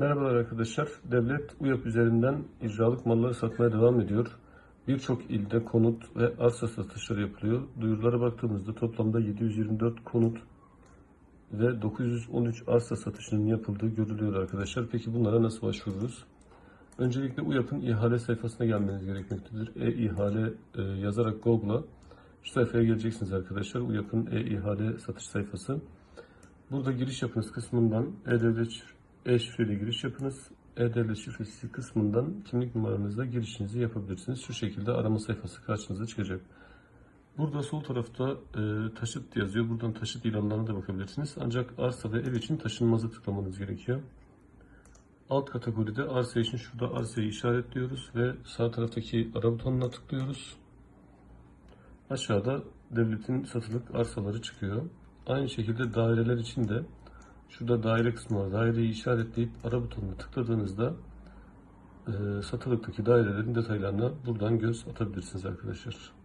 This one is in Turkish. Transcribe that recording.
Merhabalar arkadaşlar. Devlet UYAP üzerinden icralık malları satmaya devam ediyor. Birçok ilde konut ve arsa satışları yapılıyor. Duyurulara baktığımızda toplamda 724 konut ve 913 arsa satışının yapıldığı görülüyor arkadaşlar. Peki bunlara nasıl başvururuz? Öncelikle UYAP'ın ihale sayfasına gelmeniz gerekmektedir. E-ihale e, yazarak Google'a şu sayfaya geleceksiniz arkadaşlar. UYAP'ın e-ihale satış sayfası. Burada giriş yapınız kısmından e-devlet e-şifreyle giriş yapınız. E-devlet şifresi kısmından kimlik numaranızla girişinizi yapabilirsiniz. Şu şekilde arama sayfası karşınıza çıkacak. Burada sol tarafta e, taşıt yazıyor. Buradan taşıt ilanlarına da bakabilirsiniz. Ancak arsa ve ev için taşınmazı tıklamanız gerekiyor. Alt kategoride arsa için şurada arsayı işaretliyoruz ve sağ taraftaki ara butonuna tıklıyoruz. Aşağıda devletin satılık arsaları çıkıyor. Aynı şekilde daireler için de şurada daire kısmı var. Daireyi işaretleyip ara butonuna tıkladığınızda e, satılıktaki dairelerin detaylarına buradan göz atabilirsiniz arkadaşlar.